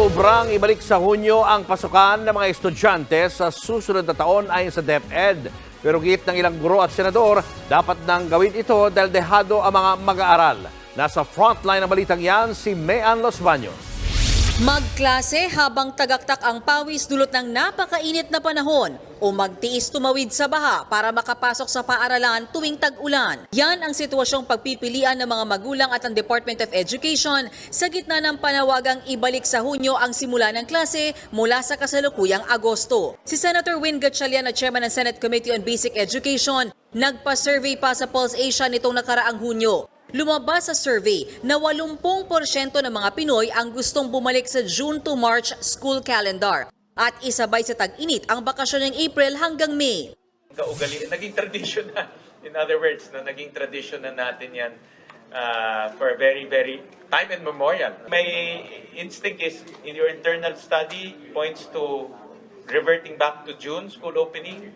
Inuubrang ibalik sa Hunyo ang pasukan ng mga estudyante sa susunod na taon ayon sa DepEd. Pero git ng ilang guro at senador, dapat nang gawin ito dahil dehado ang mga mag-aaral. Nasa frontline ng balitang yan si Mayan Los Baños. Magklase habang tagaktak ang pawis dulot ng napakainit na panahon o magtiis tumawid sa baha para makapasok sa paaralan tuwing tag-ulan. Yan ang sitwasyong pagpipilian ng mga magulang at ang Department of Education sa gitna ng panawagang ibalik sa Hunyo ang simula ng klase mula sa kasalukuyang Agosto. Si Senator Win Gatchalian na chairman ng Senate Committee on Basic Education, nagpa-survey pa sa Pulse Asia nitong nakaraang Hunyo. Lumabas sa survey na 80% ng mga Pinoy ang gustong bumalik sa June to March school calendar at isabay sa tag-init ang bakasyon ng April hanggang May. kaugali, naging tradition na. In other words, na naging tradition na natin yan uh, for very, very time immemorial. My instinct is, in your internal study, points to reverting back to June school opening.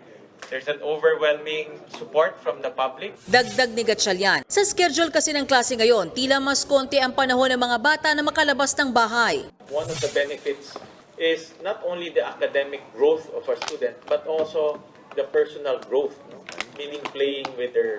There's an overwhelming support from the public. Dagdag ni Gatchalian, sa schedule kasi ng klase ngayon, tila mas konti ang panahon ng mga bata na makalabas ng bahay. One of the benefits is not only the academic growth of our student, but also the personal growth, no? meaning playing with their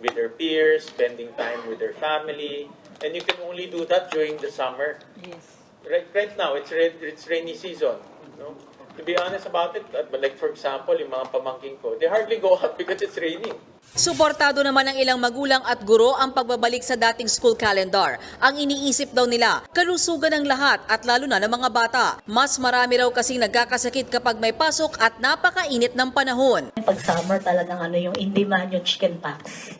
with their peers, spending time with their family, and you can only do that during the summer. Yes. Right, right now, it's ra- it's rainy season. No? To be honest about it, like for example, yung mga pamangking ko, they hardly go out because it's raining. Suportado naman ng ilang magulang at guro ang pagbabalik sa dating school calendar. Ang iniisip daw nila, kalusugan ng lahat at lalo na ng mga bata. Mas marami raw kasing nagkakasakit kapag may pasok at napakainit ng panahon. Pag summer talagang ano yung in-demand yung chicken pox.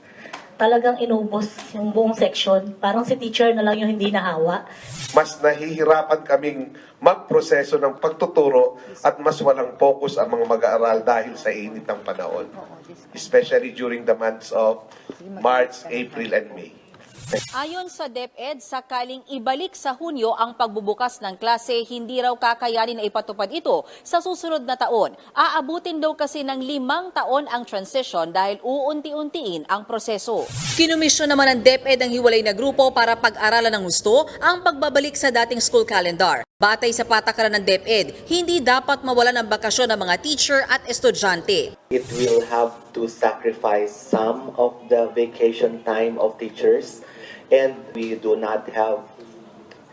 Talagang inubos yung buong section. Parang si teacher na lang yung hindi nahawa. Mas nahihirapan kaming magproseso ng pagtuturo at mas walang focus ang mga mag-aaral dahil sa init ng panahon. Especially during the months of March, April, and May. Ayon sa DepEd, sakaling ibalik sa Hunyo ang pagbubukas ng klase, hindi raw kakayanin na ipatupad ito sa susunod na taon. Aabutin daw kasi ng limang taon ang transition dahil uunti-untiin ang proseso. Kinumisyon naman ng DepEd ang hiwalay na grupo para pag-aralan ng gusto ang pagbabalik sa dating school calendar. Batay sa patakaran ng DepEd, hindi dapat mawalan ng bakasyon ng mga teacher at estudyante. It will have to sacrifice some of the vacation time of teachers and we do not have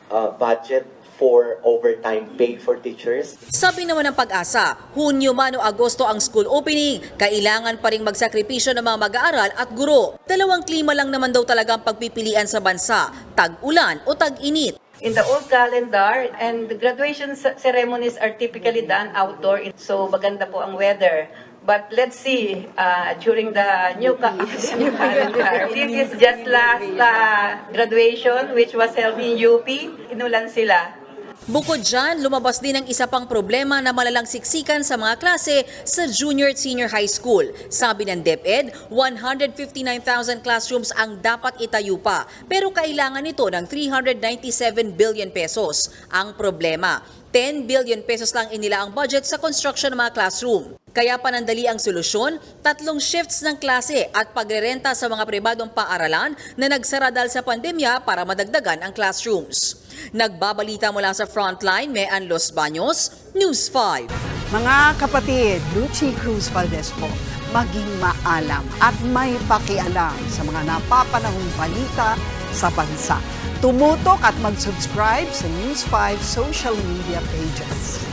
a budget for overtime pay for teachers. Sabi naman ng pag-asa, Hunyo man o Agosto ang school opening, kailangan pa ring magsakripisyo ng mga mag-aaral at guro. Dalawang klima lang naman daw talaga ang pagpipilian sa bansa, tag-ulan o tag-init. in the old calendar and the graduation ce- ceremonies are typically done outdoor so maganda po ang weather but let's see uh, during the new, this is just last uh, graduation which was held in UP inulan sila Bukod dyan, lumabas din ang isa pang problema na malalang siksikan sa mga klase sa junior at senior high school. Sabi ng DepEd, 159,000 classrooms ang dapat itayo pa, pero kailangan ito ng 397 billion pesos. Ang problema, 10 billion pesos lang inila ang budget sa construction ng mga classroom. Kaya panandali ang solusyon, tatlong shifts ng klase at pagrerenta sa mga pribadong paaralan na nagsara dahil sa pandemya para madagdagan ang classrooms. Nagbabalita mula sa Frontline, Mean Los Baños, News 5. Mga kapatid, Lucy Cruz Valdez po, maging maalam at may pakialam sa mga napapanahong balita sa bansa. Tumutok at mag-subscribe sa News 5 social media pages.